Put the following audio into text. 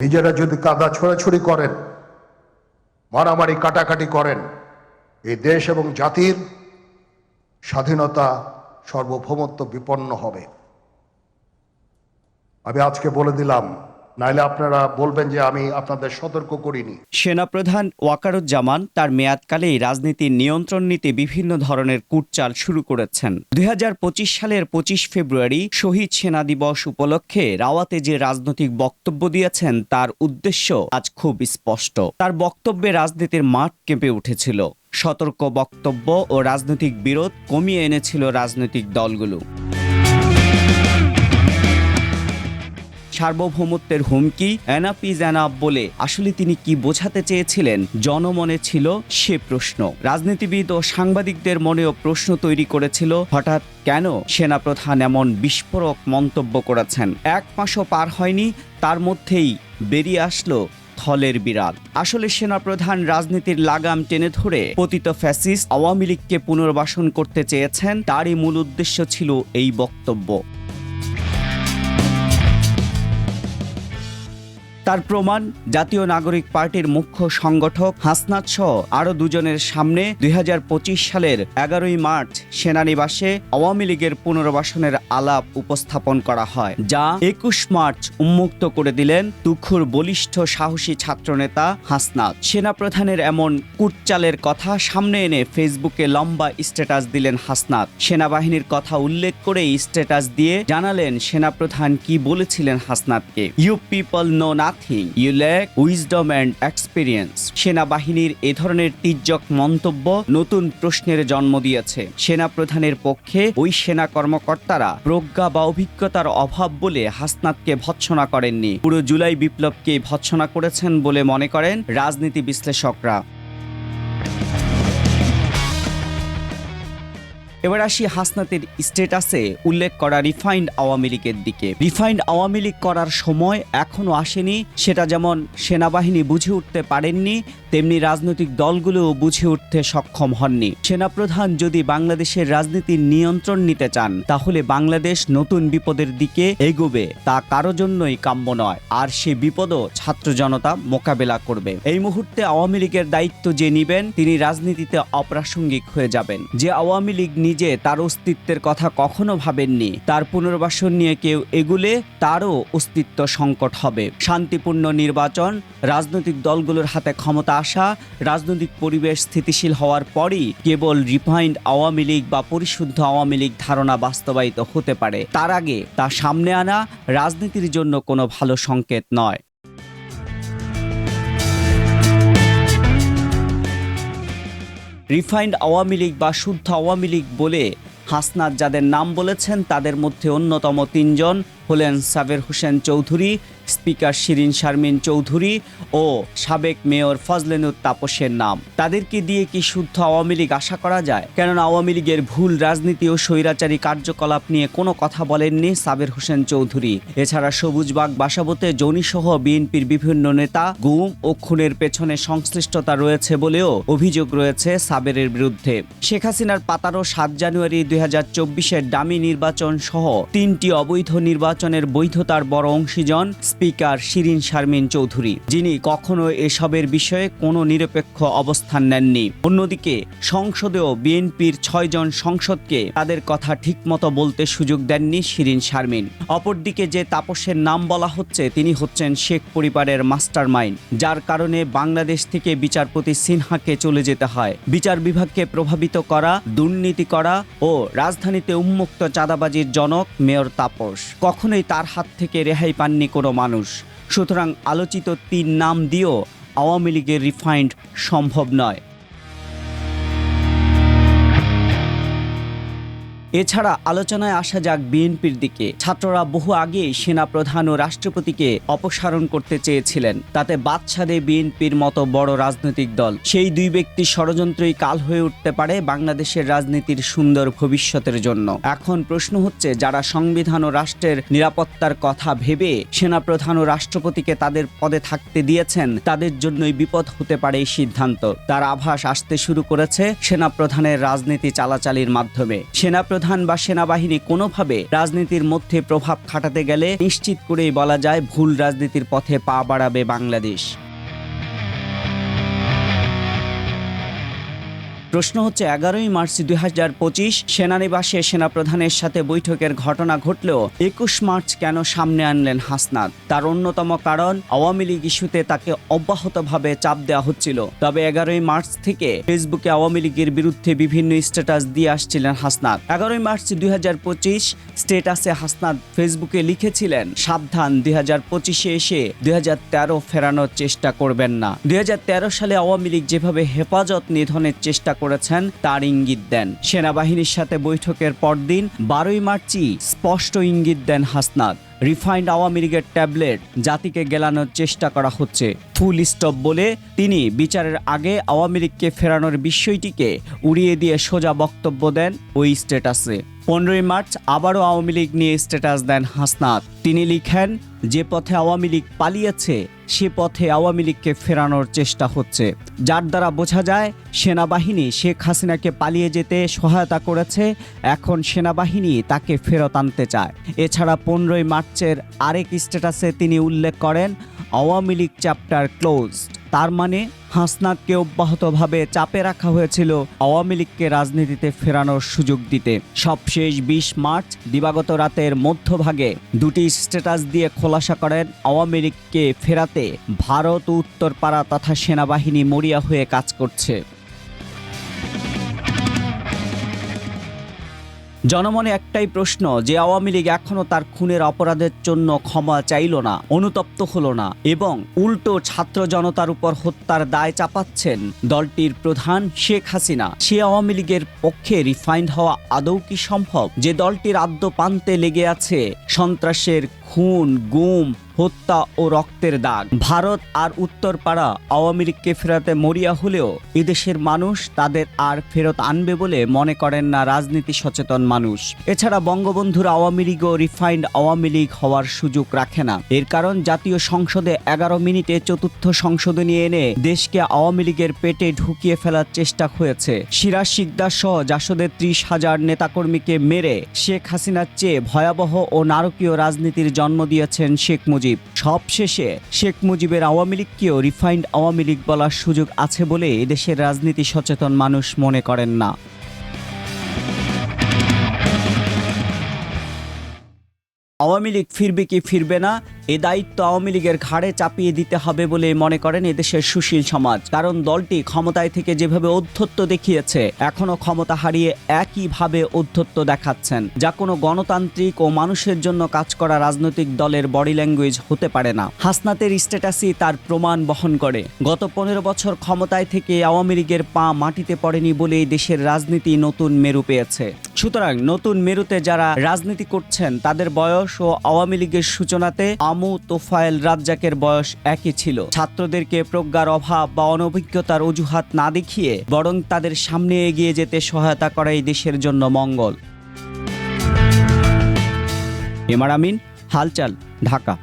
নিজেরা যদি কাদা ছোড়াছুড়ি করেন, মারামারি কাটাকাটি করেন এই দেশ এবং জাতির স্বাধীনতা সার্বভৌমত্ব বিপন্ন হবে। আমি আজকে বলে দিলাম নাইলে আপনারা বলবেন যে আমি আপনাদের সতর্ক করিনি। সেনাপ্রধান ওয়াকারুজ্জামান তার মেয়াদকালেই রাজনীতির নিয়ন্ত্রণ নিতে বিভিন্ন ধরনের কুটচাল শুরু করেছেন। দুই হাজার পঁচিশ সালের পঁচিশ ফেব্রুয়ারি শহীদ সেনা দিবস উপলক্ষে রাওয়াতে যে রাজনৈতিক বক্তব্য দিয়েছেন তার উদ্দেশ্য আজ খুব স্পষ্ট। তার বক্তব্যে রাজনীতির মাঠ কেঁপে উঠেছিল। সতর্ক বক্তব্য ও রাজনৈতিক বিরোধ কমিয়ে এনেছিল রাজনৈতিক দলগুলো। সার্বভৌমত্বের হুমকি এনাপি জানাব বলে আসলে তিনি কি বোঝাতে চেয়েছিলেন? জনমনে ছিল সে প্রশ্ন। রাজনীতিবিদ ও সাংবাদিকদের মনেও প্রশ্ন তৈরি করেছিল, হঠাৎ কেন সেনাপ্রধান এমন বিস্ফোরক মন্তব্য করেছেন? এক মাসও পার হয়নি, তার মধ্যেই বেরিয়ে আসলো থলের বিরাট আসলে সেনাপ্রধান রাজনীতির লাগাম টেনে ধরে পতিত ফ্যাসিস্ট আওয়ামী লীগকে পুনর্বাসন করতে চেয়েছেন, তারই মূল উদ্দেশ্য ছিল এই বক্তব্য। তার প্রমাণ, জাতীয় নাগরিক পার্টির মুখ্য সংগঠক হাসনাত সহ আরও দুজনের সামনে দুই হাজার পঁচিশ সালের এগারোই মার্চ সেনানিবাসে আওয়ামী লীগের পুনর্বাসনের আলাপ উপস্থাপন করা হয়, যা একুশ মার্চ উন্মুক্ত করে দিলেন তুখুর বলিষ্ঠ সাহসী ছাত্রনেতা হাসনাত। সেনাপ্রধানের এমন কুটচালের কথা সামনে এনে ফেসবুকে লম্বা স্ট্যাটাস দিলেন হাসনাত। সেনাবাহিনীর কথা উল্লেখ করে স্ট্যাটাস দিয়ে জানালেন সেনাপ্রধান কি বলেছিলেন হাসনাতকে। You people know nothing you lack wisdom and experience. সেনাবাহিনীর এ ধরনের তির্যক মন্তব্য নতুন প্রশ্নের জন্ম দিয়েছে। সেনা প্রধানের পক্ষে ওই সেনা কর্মকর্তারা প্রজ্ঞা বা অভিজ্ঞতার অভাব বলে হাসনাতকে ভৎসনা করেননি। পুরো জুলাই বিপ্লবকে ভৎসনা করেছেন বলে মনে করেন রাজনীতি বিশ্লেষকরা। এবার আসি হাসনাতের স্টেটাসে উল্লেখ করা রিফাইন্ড আওয়ামী লীগের দিকে। রিফাইন্ড আওয়ামী লীগ করার সময় এখনও আসেনি। সেটা যেমন সেনাবাহিনী বুঝে উঠতে পারেননি তেমনি রাজনৈতিক দলগুলোও বুঝে উঠতে সক্ষম হননি। সেনাপ্রধান যদি বাংলাদেশের রাজনীতির নিয়ন্ত্রণ নিতে চান, তাহলে বাংলাদেশ নতুন বিপদের দিকে এগোবে, তা কারও জন্যই কাম্য নয়। আর সে বিপদও ছাত্র জনতা মোকাবেলা করবে। এই মুহূর্তে আওয়ামী লীগের দায়িত্ব যে নিবেন, তিনি রাজনীতিতে অপ্রাসঙ্গিক হয়ে যাবেন। যে আওয়ামী লীগ নিজে তার অস্তিত্বের কথা কখনো ভাবেননি, তার পুনর্বাসন নিয়ে কেউ এগুলে, তারও অস্তিত্ব সংকট হবে। শান্তিপূর্ণ নির্বাচন, রাজনৈতিক দলগুলোর হাতে ক্ষমতা আসা রাজনৈতিক পরিবেশ স্থিতিশীল হওয়ার পরই কেবল রিফাইন্ড আওয়ামী লীগ বা পরিশুদ্ধ আওয়ামী লীগ ধারণা বাস্তবায়িত হতে পারে। তার আগে তা সামনে আনা রাজনীতির জন্য কোনো ভালো সংকেত নয়। রিফাইন্ড আওয়ামী লীগ বা শুদ্ধ আওয়ামী লীগ বলে হাসনাত যাদের নাম বলেছেন, তাদের মধ্যে অন্যতম তিনজন হলেন সাবের হোসেন চৌধুরী, স্পিকার শিরিন শারমিন চৌধুরী ও সাবেক মেয়র ফজলেনুর তাপসের নাম। তাদেরকে দিয়ে কি শুদ্ধ আওয়ামী লীগ আশা করা যায়? কেননা আওয়ামী লীগের ভুল রাজনীতি ও স্বৈরাচারী কার্যকলাপ নিয়ে কোনো কথা বলেননি সাবের হোসেন চৌধুরী। এছাড়া সবুজবাগ বাসাবতে জনিসহ বিএনপির বিভিন্ন নেতা গুম ও খুনের পেছনে সংশ্লিষ্টতা রয়েছে বলেও অভিযোগ রয়েছে সাবেরের বিরুদ্ধে। শেখ হাসিনার পাতারো সাত জানুয়ারি দুই ডামি নির্বাচন সহ তিনটি অবৈধ নির্বাচনের বৈধতার বড় অংশীজন স্পিকার শিরিন শারমিন চৌধুরী, যিনি কখনো এসবের বিষয়ে কোনো নিরপেক্ষ অবস্থান নেননি। অন্যদিকে, সংসদেও বিএনপির ছয়জন সংসদকে তাদের কথা ঠিকমতো বলতে সুযোগ দেননি শিরিন শারমিন। অপরদিকে যে তাপসের নাম বলা হচ্ছে, তিনি হচ্ছেন শেখ পরিবারের মাস্টার মাইন্ড যার কারণে বাংলাদেশ থেকে বিচারপতি সিনহাকে চলে যেতে হয়। বিচার বিভাগকে প্রভাবিত করা, দুর্নীতি করা ও রাজধানীতে উন্মুক্ত চাঁদাবাজির জনক মেয়র তাপস। কখনোই তার হাত থেকে রেহাই পাননি কোনো মানুষ। সুতরাং আলোচিত তিন নাম দিয়েও আওয়ামী লীগের রিফাইন্ড সম্ভব নয়। এছাড়া আলোচনায় আসা যাক বিএনপির দিকে। ছাত্ররা বহু আগেই সেনাপ্রধান ও রাষ্ট্রপতিকে অপসারণ করতে চেয়েছিলেন। তাতে বাদশাদে বিএনপির মতো বড় রাজনৈতিক দল। সেই দুই ব্যক্তি ষড়যন্ত্রই কাল হয়ে উঠতে পারে বাংলাদেশের রাজনীতির সুন্দর ভবিষ্যতের জন্য। এখন প্রশ্ন হচ্ছে, যারা সংবিধান ও রাষ্ট্রের নিরাপত্তার কথা ভেবে সেনাপ্রধান ও রাষ্ট্রপতিকে তাদের পদে থাকতে দিয়েছেন, তাদের জন্যই বিপদ হতে পারে এই সিদ্ধান্ত। তার আভাস আসতে শুরু করেছে সেনাপ্রধানের রাজনীতি চালাচালির মাধ্যমে। সেনাপ্রধান সেনাপ্রধান বা সেনাবাহিনী কোনোভাবে রাজনীতির মধ্যে প্রভাব খাটাতে গেলে নিশ্চিত করেই বলা যায় ভুল রাজনীতির পথে পা বাড়াবে বাংলাদেশ। প্রশ্ন হচ্ছে, এগারোই মার্চ দুই হাজার পঁচিশ সেনানিবাসে সেনাপ্রধানের সাথে বৈঠকের ঘটনা ঘটলেও একুশ মার্চ কেন সামনে আনলেন হাসনাত? তার অন্যতম কারণ, আওয়ামী লীগ ইস্যুতে তাকে অব্যাহতভাবে চাপ দেওয়া হচ্ছিল। তবে এগারোই মার্চ থেকে ফেসবুকে আওয়ামী লীগের বিরুদ্ধে বিভিন্ন স্ট্যাটাস দিয়ে আসছিলেন হাসনাত। এগারোই মার্চ দুই হাজার পঁচিশ স্টেটাসে হাসনাত ফেসবুকে লিখেছিলেন, সাবধান দুই হাজার পঁচিশে এসে দুই হাজার তেরো ফেরানোর চেষ্টা করবেন না। দুই হাজার তেরো সালে আওয়ামী লীগ যেভাবে হেফাজত নিধনের চেষ্টা করেছেন তার ইঙ্গিত দেন। সেনাবাহিনীর সাথে বৈঠকের পরদিন বারোই মার্চই স্পষ্ট ইঙ্গিত দেন হাসনাত। রিফাইন্ড আওয়ামী লীগের ট্যাবলেট জাতিকে গেলানোর চেষ্টা করা হচ্ছে। ফুল স্টপ বলে তিনি বিচারের আগে আওয়ামী লীগকে ফেরানোর বিষয়টিকে উড়িয়ে দিয়ে সোজা বক্তব্য দেন ওই স্ট্যাটাসে। পনেরোই মার্চ আবারও আওয়ামী লীগ নিয়ে স্ট্যাটাস দেন হাসনাত। তিনি লিখেন, যে পথে আওয়ামী লীগ পালিয়েছে সে পথে আওয়ামী লীগকে ফেরানোর চেষ্টা হচ্ছে। যার দ্বারা বোঝা যায়, সেনাবাহিনী শেখ হাসিনাকে পালিয়ে যেতে সহায়তা করেছে, এখন সেনাবাহিনী তাকে ফেরত আনতে চায়। এছাড়া পনেরোই মার্চের আরেক স্ট্যাটাসে তিনি উল্লেখ করেন, আওয়ামী লীগ চ্যাপ্টার ক্লোজ তার মানে হাসনাতকে অব্যাহতভাবে চাপে রাখা হয়েছিল আওয়ামী লীগকে রাজনীতিতে ফেরানোর সুযোগ দিতে। সবশেষ বিশ মার্চ দিবাগত রাতের মধ্যভাগে দুটি স্ট্যাটাস দিয়ে খোলাসা করেন আওয়ামী লীগকে ফেরাতে ভারত, উত্তরপাড়া তথা সেনাবাহিনী মরিয়া হয়ে কাজ করছে। জনমনে একটাই প্রশ্ন, যে আওয়ামী লীগ এখনও তার খুনের অপরাধের জন্য ক্ষমা চাইল না, অনুতপ্ত হল না এবং উল্টো ছাত্র জনতার উপর হত্যার দায় চাপাচ্ছেন দলটির প্রধান শেখ হাসিনা। সে আওয়ামী লীগের পক্ষে রিফাইন্ড হওয়া আদৌ কি সম্ভব? যে দলটির আদ্য পান্তে লেগে আছে সন্ত্রাসের খুন, গুম হত্যা ও রক্তের দাগ। ভারত আর উত্তরপাড়া আওয়ামী লীগকে ফেরাতে মরিয়া হলেও এদেশের মানুষ তাদের আর ফেরত আনবে বলে মনে করেন না রাজনীতি সচেতন মানুষ। এছাড়া বঙ্গবন্ধুর আওয়ামী লীগ ও রিফাইন্ড আওয়ামী লীগ হওয়ার সুযোগ রাখে না। এর কারণ জাতীয় সংসদে এগারো মিনিটে চতুর্থ সংশোধনী এনে দেশকে আওয়ামী লীগের পেটে ঢুকিয়ে ফেলার চেষ্টা হয়েছে। সিরাজ শিকদার সহ জাসদের ত্রিশ হাজার নেতাকর্মীকে মেরে শেখ হাসিনার চেয়ে ভয়াবহ ও নারকীয় রাজনীতির জন্ম দিয়েছেন শেখ মুজিব। সবশেষে শেখ মুজিবের আওয়ামী লীগকেও রিফাইন্ড আওয়ামী লীগ বলার সুযোগ আছে বলে এদেশের রাজনীতি সচেতন মানুষ মনে করেন না। আওয়ামী লীগ ফিরবে কি ফিরবে না? এ দায়িত্ব আওয়ামী লীগের ঘাড়ে চাপিয়ে দিতে হবে বলে মনে করেন এদেশের সুশীল সমাজ। কারণ দলটি ক্ষমতায় থেকে যেভাবে অধ্যত্ব দেখিয়েছে এখনও ক্ষমতা হারিয়ে একইভাবে অধ্যত্ব দেখাচ্ছেন। যা কোনো গণতান্ত্রিক ও মানুষের জন্য কাজ করা রাজনৈতিক দলের বডি ল্যাঙ্গুয়েজ হতে পারে না। হাসনাতের স্ট্যাটাসই তার প্রমাণ বহন করে। গত পনেরো বছর ক্ষমতায় থেকে আওয়ামী লীগের পা মাটিতে পড়েনি বলেই দেশের রাজনীতি নতুন মেরু পেয়েছে। সুতরাং নতুন মেরুতে যারা রাজনীতি করছেন, তাদের বয়স ও আওয়ামী লীগের সূচনাতে আমু তোফায়েল রাজ্জাকের বয়স একই ছিল। ছাত্রদেরকে প্রজ্ঞার অভাব বা অনভিজ্ঞতার অজুহাত না দেখিয়ে বরং তাদের সামনে এগিয়ে যেতে সহায়তা করাই দেশের জন্য মঙ্গল। এমার আমিন, হালচাল, ঢাকা।